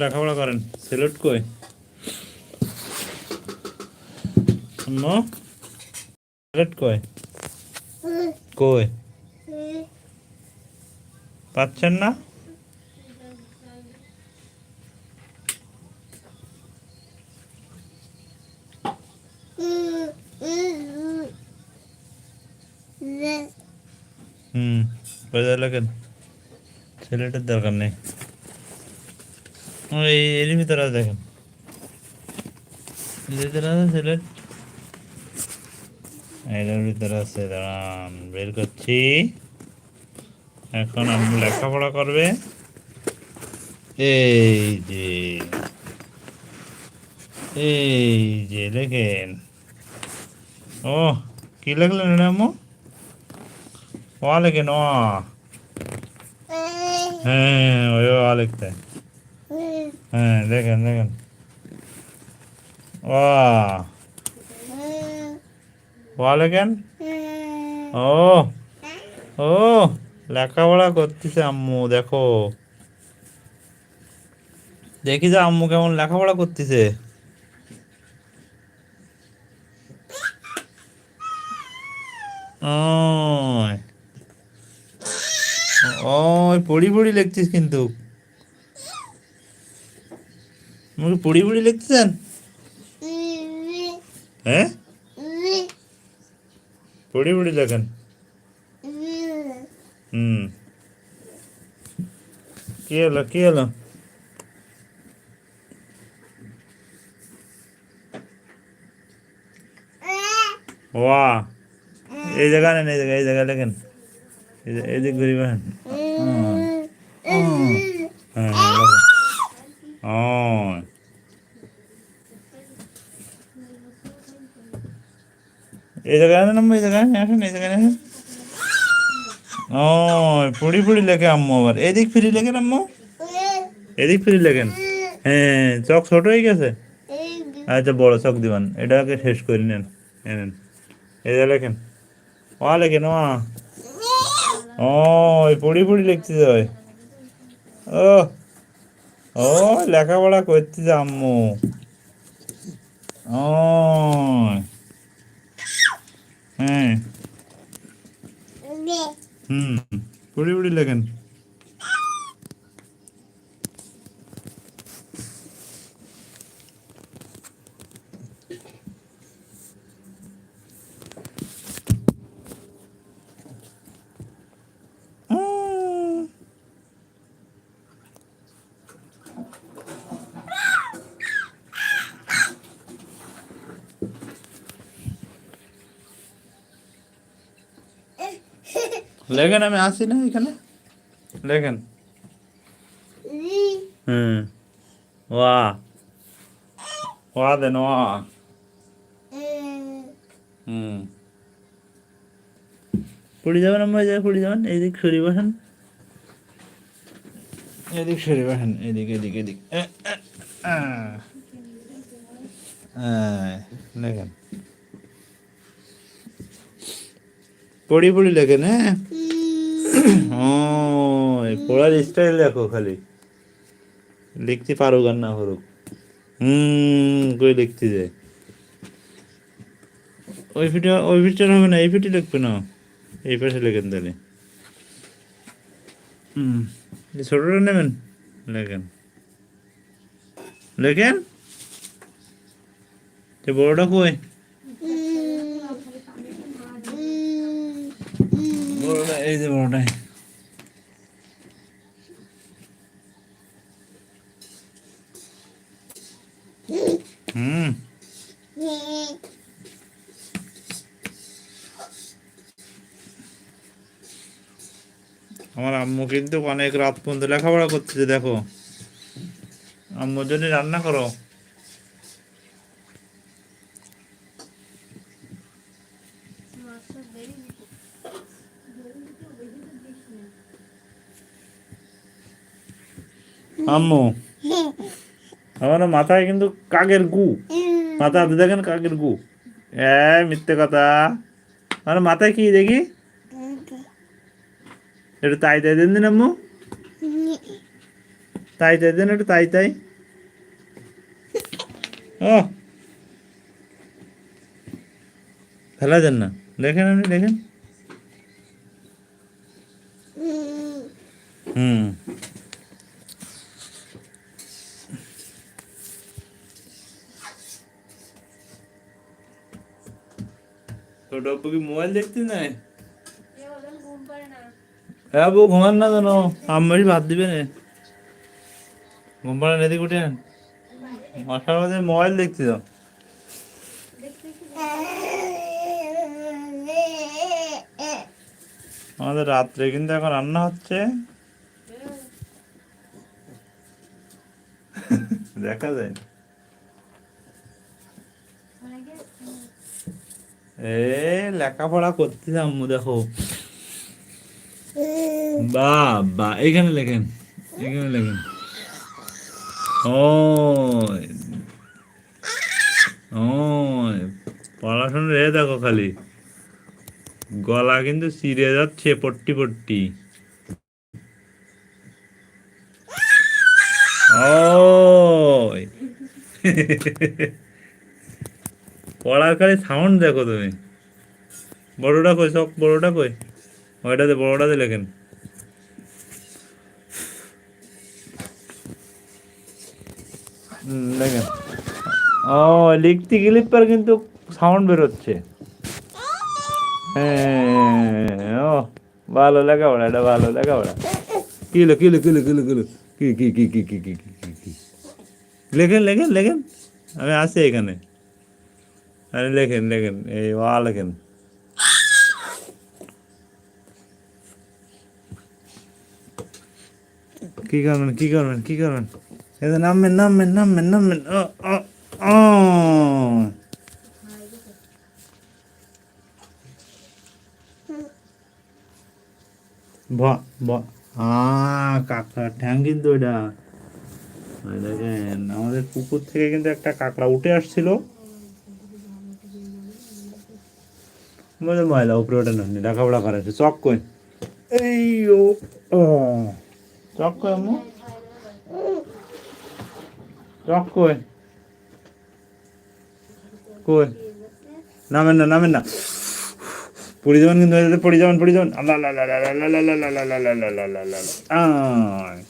লেখাপড়া করেন। সিলেট কই? আম্মু? সিলেট কই? কই? পাচ্ছেন না? হুম, বোঝা লাগেন। সিলেটের দরকার নেই। এর ভিতরে দেখেন। ভিতরে আছে সিলেট ভিতরে আছে, দাঁড়ান, বের করছি। এখন আমি লেখাপড়া করবে। এই যে এই যে লেখেন ও কি লিখলেন এটা আম্মু? ওয়া লেখেন, ওয়া। হ্যাঁ ওই ওয়া লিখতে। হ্যাঁ দেখেন দেখেন। ওয়া ওয়া লেখেন ও ও, লেখাপড়া করতেছে আম্মু, দেখো। দেখি যে আম্মু কেমন লেখাপড়া করতেছে। ওই। পড়ি পড়ি লিখছিস কিন্তু। মুখে পড়ি পড়ি লিখতেছেন হ্যাঁ পড়ি পড়ি লেখেন হুম কি হলো কি হলো ওয়া এই জায়গা নেন এই জায়গা এই জায়গা লেখেন এই যে- এই দিক ঘুরি বেন হ্যাঁ হ্যাঁ লেখেন। ও এই জায়গায় আনেন এই জায়গায় আসেন, এই জায়গায় ও পুড়ি পুড়ি লেখে আম্মু আবার। এদিক ফিরি লেখেন আম্মু? এদিক ফিরি লেখেন? হ্যাঁ চক ছোট হয়ে গেছে? আচ্ছা বড় চক দিবেন। এটাকে শেষ করে নেন এই নেন এই লেখেন। ও লেখেন ও ও পড়ি পড়ি লিখতেছে ওই। ও ও, লেখাপড়া করতেছে আম্মু। ও হ্যাঁ। হুম। পড়ি পড়ি লেখেন লেখেন আমি আসি না এখানে? লেখেন হুম। ওয়া। ওয়া দেন, ওয়া। হুম। পড়ে যাবেন আমরা যাই পড়ে যাবেন এইদিক সরি বসেন। এদিক সরি বসেন এদিক এদিক এদিক। লেখেন পড়ি পড়ি লেখেন হ্যাঁ? পড়ার স্টাইল দেখো খালি। লিখতে পারুক আর না পারুক। হুম, কই লিখতে যায়? ওই ফিটা ওই ফিটার হবে না, এই ফিটি লিখবে না। এই পাশে লেখেন তাহলে। হুম ছোটটা নেবেন? লেখেন। লেখেন? তো বড়টা কই? বড়টা, এই যে বড়টা হুম আমার আম্মু কিন্তু অনেক রাত পর্যন্ত লেখাপড়া করতেছে, দেখো। আম্মুর জন্য রান্না করো। আম্মু, আমার মাথায় কিন্তু কাকের গু। মাথা হাতে দেখেন কাকের গু। এ মিথ্যে কথা। আমার মাথায় কি দেখি? একটু তাই তাই দেন দিন আম্মু। তাই তাই দেন, একটু তাই তাই। ও। ফেলা দেন না। দেখেন আপনি, দেখেন। হুম। তো ডব্বু কি মোবাইল দেখতে নাই? হ্যাঁ বউ ঘুমান না জানো আম্মারি ভাত দিবে না। ঘুম পাড়া এদিকে উঠে। আন মাথার মধ্যে মোবাইল দেখতে যাও আমাদের রাত্রে কিন্তু এখন রান্না হচ্ছে। দেখা যায় না। এ, লেখাপড়া করতে আম্মু, দেখো। বা বা এখানে লেখেন এখানে লেখেন। ও ও পড়াশোনা রে দেখো খালি। গলা কিন্তু চিড়ে যাচ্ছে, পট্টি পট্টি। ও পড়ার খালি সাউন্ড দেখো তুমি। বড়োটা কই, সব বড়টা কই? ওইটাতে, বড়টাতে লেখেন। দেখেন ও, লিখতে গেলে পর কিন্তু সাউন্ড বেরোচ্ছে। হ্যাঁ ও, ভালো লেখা ওরা এটা ভালো লেখা ওরা kilo kilo kilo kilo kilo কি কি কি কি কি কি কি? লেখেন লেখেন লেখেন। আমি আসি এখানে। আরে লেখেন লেখেন, এই ওয়া লেখেন। কি করবেন কি করবেন কি করবেন? এটা নামবেন নামবেন নামবেন নামবেন। ও ব আ, কাঁকড়া ঠ্যাং কিন্তু এটা। দেখেন, আমাদের পুকুর থেকে কিন্তু একটা কাঁকড়া উঠে আসছিল। মধ্যে ময়লা উপরে ওঠে না লেখাপড়া করাচ্ছে চক কই এই ও চক কই আম্মু চক কই কই নামেন না নামেন না পড়ে যাবেন কিন্তু পড়ে যাবেন পড়ে যাবেন আল্লাহ আল্লাহ আল্লাহ আল্লাহ আল্লাহ আল্লাহ আল্লাহ আল্লাহ আল্লাহ আল্লাহ আল্লাহ আল্লাহ আল্লাহ আয়।